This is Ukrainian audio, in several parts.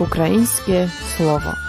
ukraińskie słowo.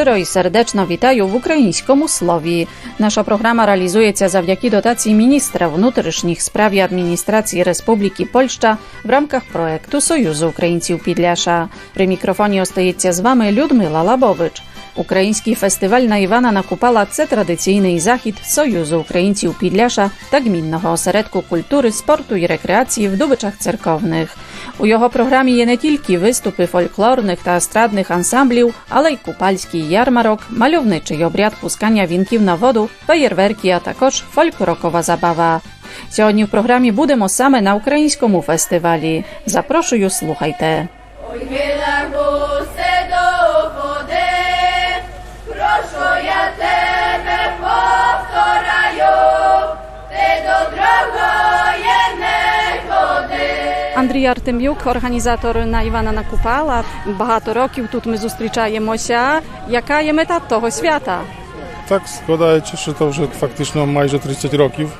Щиро і сердечно вітаю в українському слові. Наша програма реалізується завдяки дотації міністра внутрішніх справ адміністрації Республіки Польща в рамках проекту Союзу українців Підляша. При мікрофоні остається з вами Людмила Лабович. Український фестиваль на Івана Накупала це традиційний захід Союзу українців Підляша та гмінного осередку культури, спорту і рекреації в Дубичах церковних. У його програмі є не тільки виступи фольклорних та естрадних ансамблів, але й купальський ярмарок, мальовничий обряд пускання вінків на воду, феєрверки, а також фольк-рокова забава. Сьогодні в програмі будемо саме на українському фестивалі. Запрошую, слухайте. Андрій Артем'юк, організатор на Івана Накупала. Багато років тут ми зустрічаємося. Яка є мета того свята? Так складається, що це вже фактично майже 30 років.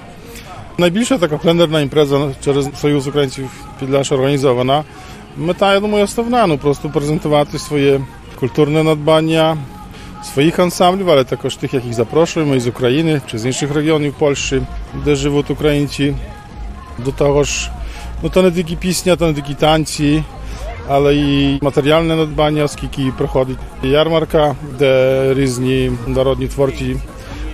Найбільша така пленерна імпреза через Союз українців Підляша організована. Мета, я думаю, основна ну просто презентувати своє культурне надбання своїх ансамблів, але також тих, яких запрошуємо із України чи з інших регіонів Польщі, де живуть українці. До того ж, ну то не тільки пісня, то не тільки танці, але і матеріальне надбання, оскільки проходить ярмарка, де різні народні творці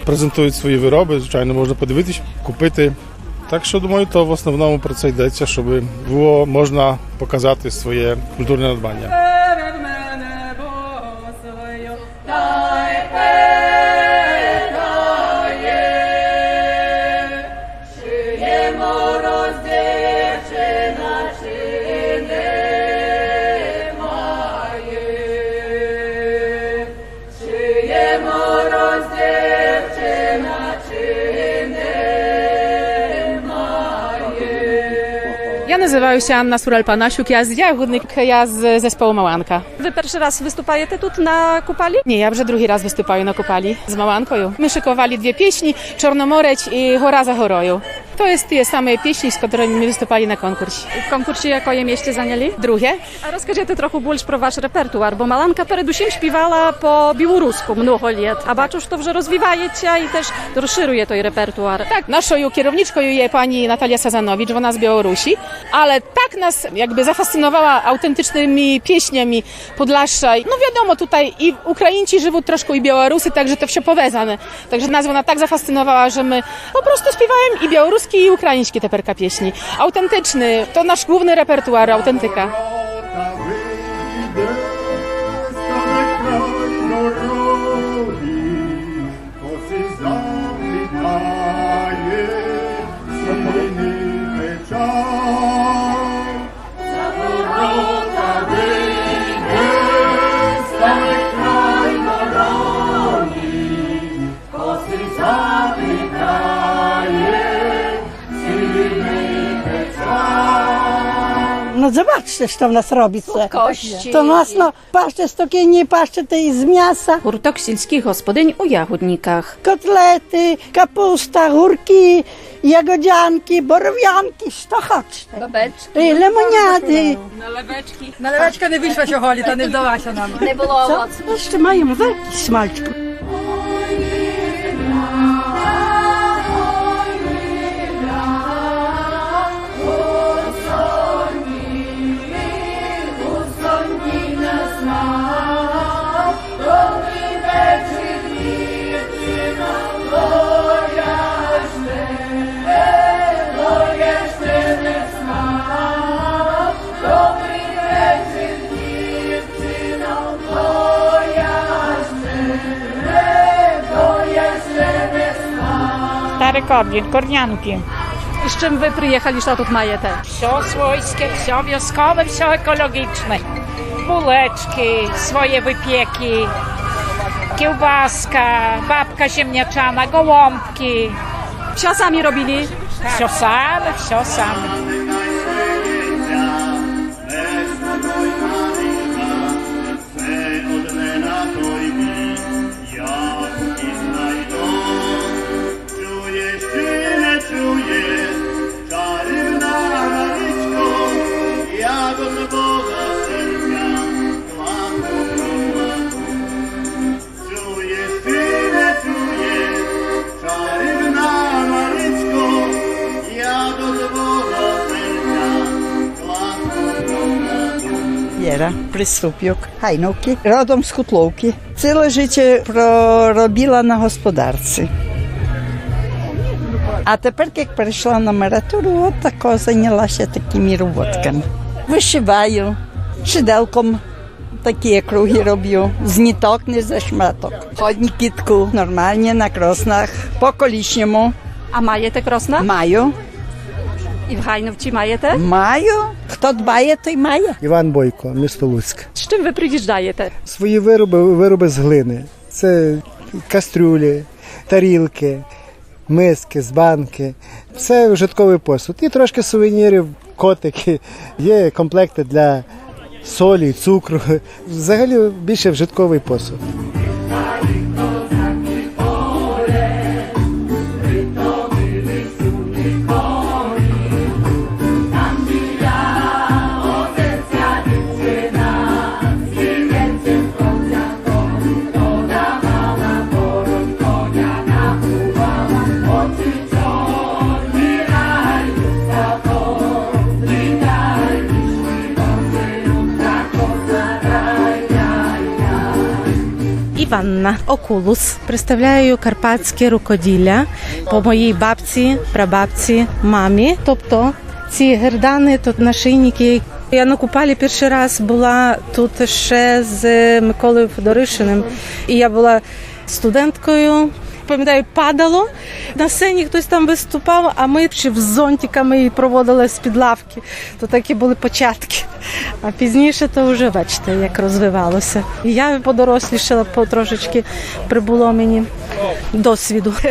презентують свої вироби. Звичайно, можна подивитись, купити. Так що думаю, то в основному про це йдеться, щоб було можна показати своє культурне надбання. Nazywаю się Anna Sural-Panasiuk, ja z Jagodnik, ja z zespołu Małanka. Wy pierwszy raz występujecie tu na kupali? Nie, ja już drugi raz występuję na kupali z Małanką. My szykowali dwie pieśni, Czornomoreć i Chora za Choroju. To jest te same pieśni, z którymi my wystupali na konkursie. В конкурсі якої місце зайняли? Drugie? А розкажіть трохи більше про ваш репертуар, бо Маланка передусім співала по білоруську много літ, а бачу, що вже розвивається і теж розширює той репертуар. Tak, naszą kierowniczką jest pani Natalia Sazanowicz, ona z Białorusi, ale tak nas jakby zafascynowała autentycznymi pieśniami Podlasza. No wiadomo, tutaj i Ukraińcy żywą troszkę i Białorusy, także to wszystko powiązane. Także nas ona tak zafascynowała, że my po prostu śpiewałem i białoruski i ukraińskie te perka pieśni. Autentyczny, to nasz główny repertuar, autentyka. Co w nas robi. Це. Kości. To masno, paszcze z tokieni, paszcze tej z mięsa, Гурток сільських господинь у ягодниках. kotlety, kapusta, górki, jagodzianki, borowianki, co хочете. Бабечки. Lemoniady. Налевечка не вийшла сьогодні, та не вдалася нам. Не було Co? овоцу. Jeszcze mają Korwin, Kornianki. І з чим ви приїхали, що тут маєте? Все свойskie, все wioskowe, все ekologiczne. Buleczki, swoje wypieki, kiełbaska, babka ziemniaczana, gołąbki. Що самі робили? Все same, все same. Валера Приступюк, Хайновки, родом з Хутловки. Ціле життя проробила на господарці. А тепер, як перейшла на маратуру, от тако зайнялася такими роботками. Вишиваю, шиделком такі круги роблю, з ніток, не за шматок. Ходні кітку, нормальні на кроснах, по колишньому. A majete krosna? Маю, I w Hajnówci majete? маю. Хто дбає, той має. Іван Бойко, місто Луцьк. Z czym wy przyjeżdżajecie? Свої вироби, вироби з глини. Це кастрюлі, тарілки, миски, з банки. Це вжитковий посуд. І трошки сувенірів, котики. Є комплекти для солі, цукру. Взагалі більше вжитковий посуд. Іванна Окулус. Представляю карпатське рукоділля по моїй бабці, прабабці, мамі. Тобто ці гердани, тут нашийники. Я на Купалі перший раз була тут ще з Миколою Федоришиним. І я була студенткою. Пам'ятаю, падало на сцені хтось там виступав, а ми ще з зонтиками проводили з-під лавки. То такі були початки. А пізніше то вже бачите, як розвивалося. І я подорослішала потрошечки прибуло мені досвіду.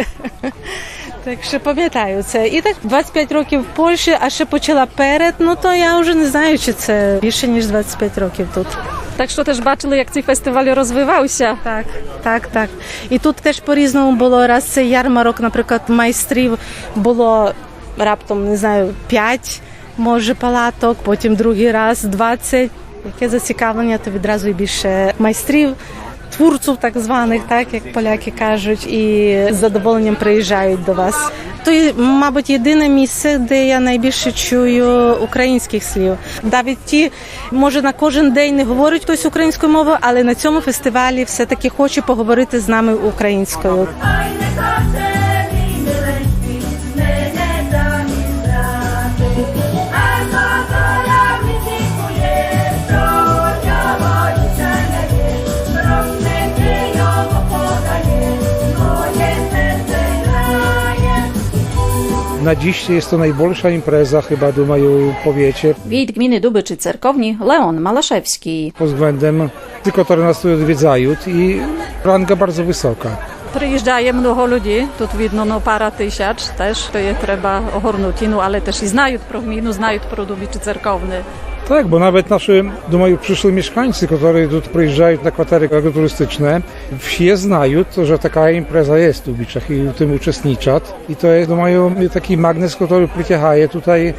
Так що пам'ятаю це. І так 25 років в Польщі, а ще почала перед. Ну то я вже не знаю, чи це більше ніж 25 років тут. Tak, що теж бачили, як цей фестиваль розвивався. Так, так, так. І тут теж по-різному було. Раз це ярмарок, наприклад, майстрів було раптом, не знаю, 5, може, палаток, потім другий раз 20. Яке зацікавлення, то відразу і більше майстрів. Творців так званих, так як поляки кажуть, і з задоволенням приїжджають до вас. То, мабуть, єдине місце, де я найбільше чую українських слів. Навіть ті, може, на кожен день не говорить хтось українською мовою, але на цьому фестивалі все-таки хоче поговорити з нами українською. Na dziś jest to najbolsza impreza chyba do mojej powiecie Wójt gminy Dubyczy Cerkowni Leon Malaszewski. pod względem tylko to nas tu odwiedzają i ranga bardzo wysoka. Приїжджає много людей, тут видно ну, пара тисяч теж, то є треба огорнути, ну, але теж і знають про гміну, знають про Дубичі Церковне. Tak, bo nawet nasi, думаю, przyszli mieszkańcy, którzy tu przyjeżdżają na kwatery agroturystyczne, wsie znają, to, że taka impreza jest w Dubiczach i w tym uczestniczą. I to jest, думаю, taki magnes, który przyciąga tutaj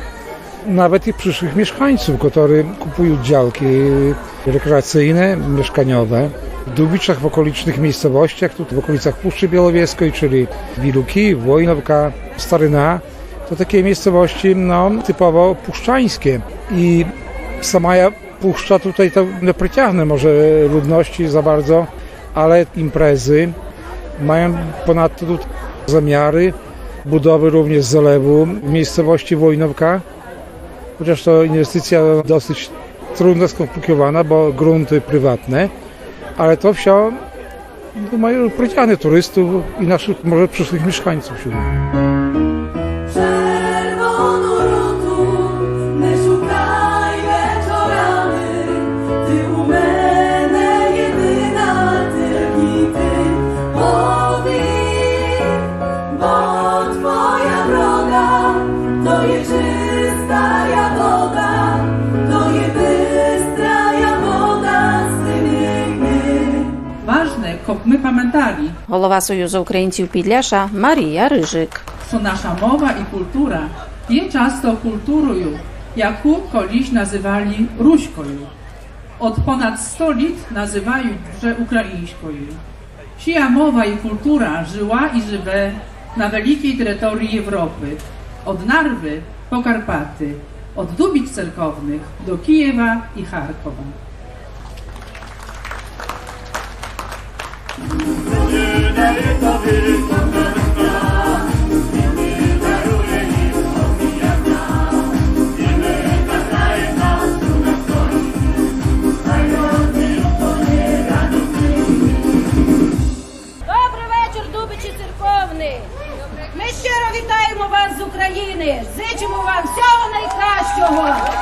nawet i przyszłych mieszkańców, którzy kupują działki rekreacyjne, mieszkaniowe. W Dubiczach, w okolicznych miejscowościach, tu w okolicach Puszczy Białowieskiej, czyli Wiluki, Wojnowka, Staryna, to takie miejscowości no, typowo puszczańskie. I sama ja puszcza tutaj to nie może ludności za bardzo, ale imprezy mają ponadto tu zamiary budowy również zalewu w miejscowości Wojnowka, chociaż to inwestycja dosyć trudno skomplikowana, bo grunty prywatne, ale to wsio no, mają przyciągnie turystów i naszych może przyszłych mieszkańców. Siódmy. Ważne, щоб ми пам'ятали, Голова Союзу українців Підляша Марія Рижик. що наша мова і культура є часто культурою, яку колись називали руською. Od ponad 100 lat nazywają вже українською. Чия мова і культура żyła i żywe na wielkiej terytorii Europy, od Narwy po Karpaty, od Dubic Cerkownych do Kijewa i Charkowa. Ми щиро вітаємо вас з України. Зичимо вам всього найкращого.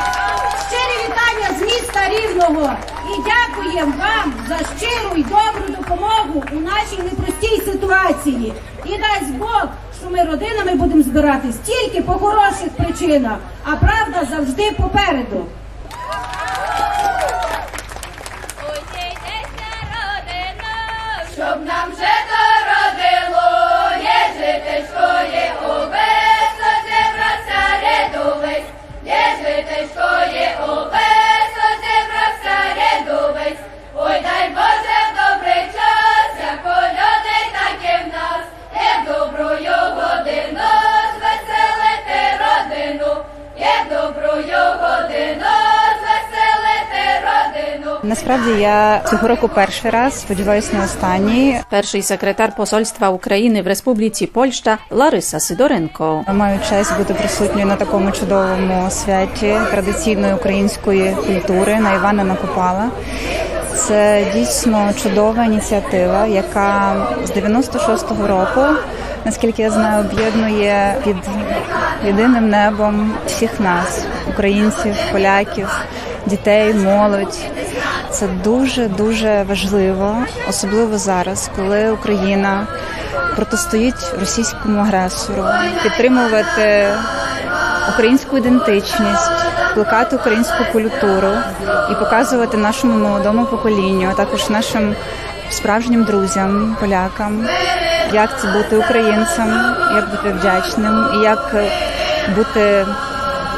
Рівного. І дякуємо вам за щиру і добру допомогу у нашій непростій ситуації. І дасть Бог, що ми родинами будемо збиратись тільки по хороших причинах, а правда завжди попереду. Насправді я цього року перший раз, сподіваюся, не останній. Перший секретар посольства України в Республіці Польща Лариса Сидоренко. Маю честь бути присутньою на такому чудовому святі традиційної української культури на Івана Купала. Це дійсно чудова ініціатива, яка з 96-го року, наскільки я знаю, об'єднує під єдиним небом всіх нас, українців, поляків, дітей, молодь. Це дуже дуже важливо, особливо зараз, коли Україна протистоїть російському агресору, підтримувати українську ідентичність, плекати українську культуру і показувати нашому молодому поколінню, а також нашим справжнім друзям, полякам, як це бути українцем, як бути вдячним і як бути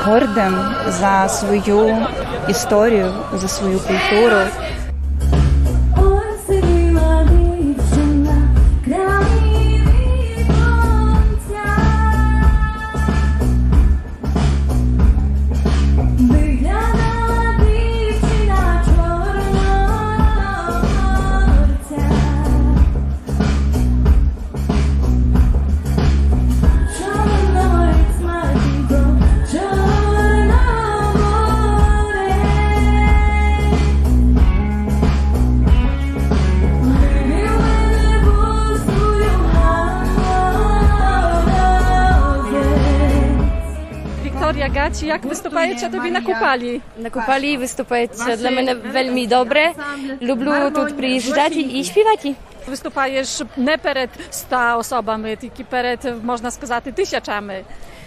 гордим за свою історію, за свою культуру. Вікторія Гаці, як виступаєте тобі на купалі? На купалі виступається для мене вельми добре. Люблю тут приїжджати і співати. Виступаєш не перед ста особами, тільки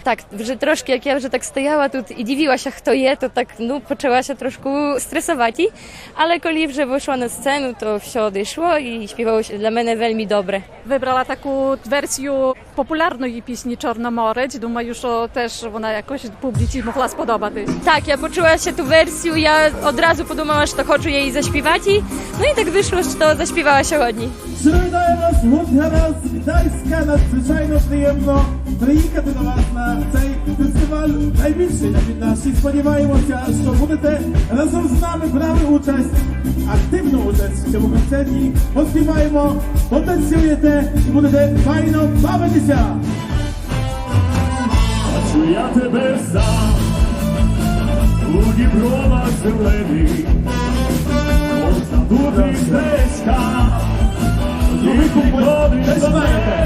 перед, можна сказати, тисячами. Так, вже трошки, як я вже так стояла тут і дивилася, хто є, то так ну почалася трошку стресувати. Але коли вже вийшла на сцену, то все одійшло і співалося для мене вельми добре. Вибрала таку версію популярної пісні Чорноморець. Думаю, що теж вона якось публіці могла сподобатись. Так, я почулася ту версію, я одразу подумала, що хочу її заспівати. Ну і так вийшло, що заспівала сьогодні. Вітає вас, гурт Гаразд з Гданська, надзвичайно приємно приїхати до вас на цей фестиваль найбільший від нас. І сподіваємося, що будете разом з нами брати участь, активну участь в цьому концерті. Поспіваємо, потанцюєте і будете файно бавитися. Бачу я тебе сам у дібровах зелених, можна бути стежка, ходиш десь знаєте.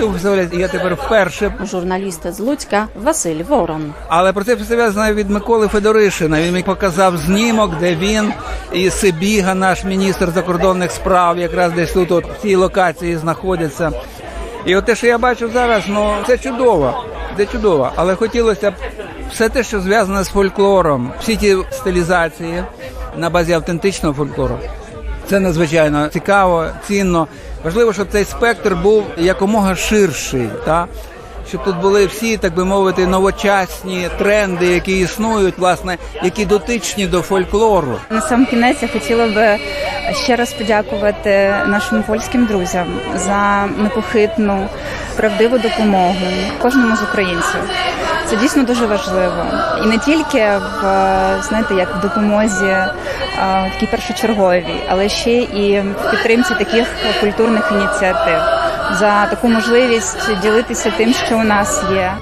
На цьому фестивалі я тепер вперше. Журналіст з Луцька Василь Ворон. Але про цей фестиваль знаю від Миколи Федоришина. Він мені показав знімок, де він і Сибіга, наш міністр закордонних справ, якраз десь тут от, в цій локації знаходяться. І от те, що я бачу зараз, ну це чудово. Це чудово. Але хотілося б все те, що зв'язане з фольклором, всі ті стилізації на базі автентичного фольклору. Це надзвичайно цікаво, цінно. Важливо, щоб цей спектр був якомога ширший, та? щоб тут були всі, так би мовити, новочасні тренди, які існують, власне, які дотичні до фольклору. На сам кінець я хотіла би ще раз подякувати нашим польським друзям за непохитну, правдиву допомогу кожному з українців. Це дійсно дуже важливо. І не тільки в знаєте, як в допомозі а, першочергові, але ще і в підтримці таких культурних ініціатив за таку можливість ділитися тим, що у нас є.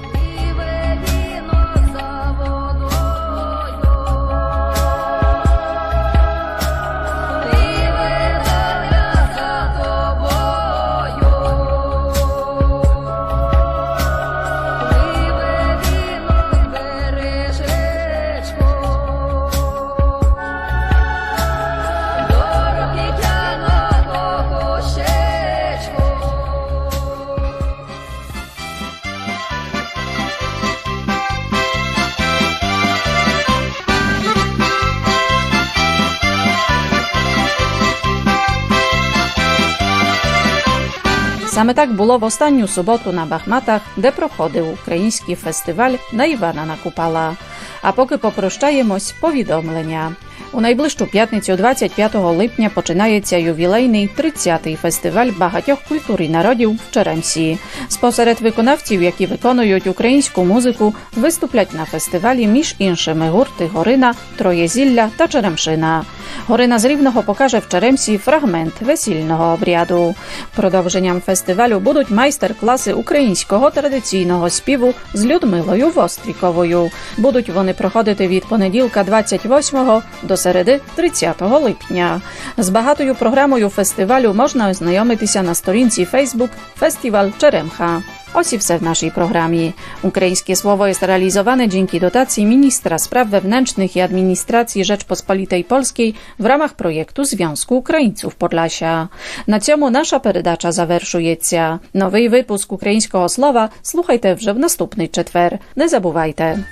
Саме так було в останню суботу на Бахматах, де проходив український фестиваль на Івана Накупала. А поки попрощаємось, повідомлення. У найближчу п'ятницю, 25 липня, починається ювілейний 30-й фестиваль багатьох культур і народів в Черемсі. Спосеред виконавців, які виконують українську музику, виступлять на фестивалі між іншими гурти Горина, Троєзілля та Черемшина. Горина з Рівного покаже в Черемсі фрагмент весільного обряду. Продовженням фестивалю будуть майстер-класи українського традиційного співу з Людмилою Востріковою. Будуть вони проходити від понеділка 28 до середи 30 липня. З багатою програмою фестивалю можна ознайомитися на сторінці Facebook Фестиваль Черемcha. Ось і все w naszej programie. Ukraińskie słowo jest realizowane dzięki dotacji Ministra Spraw Wewnętrznych i Administracji Rzeczpospolitej Polskiej w ramach projektu Związku Ukraińców Podlasia. Na цьому наша передача завершується. Новий випуск українського слова слухайте вже в наступний четвер. Не забувайте.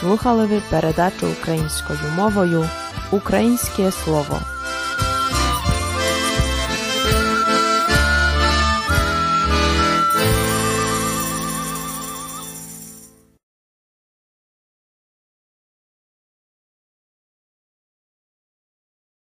Слухали ви передачу українською мовою Українське слово.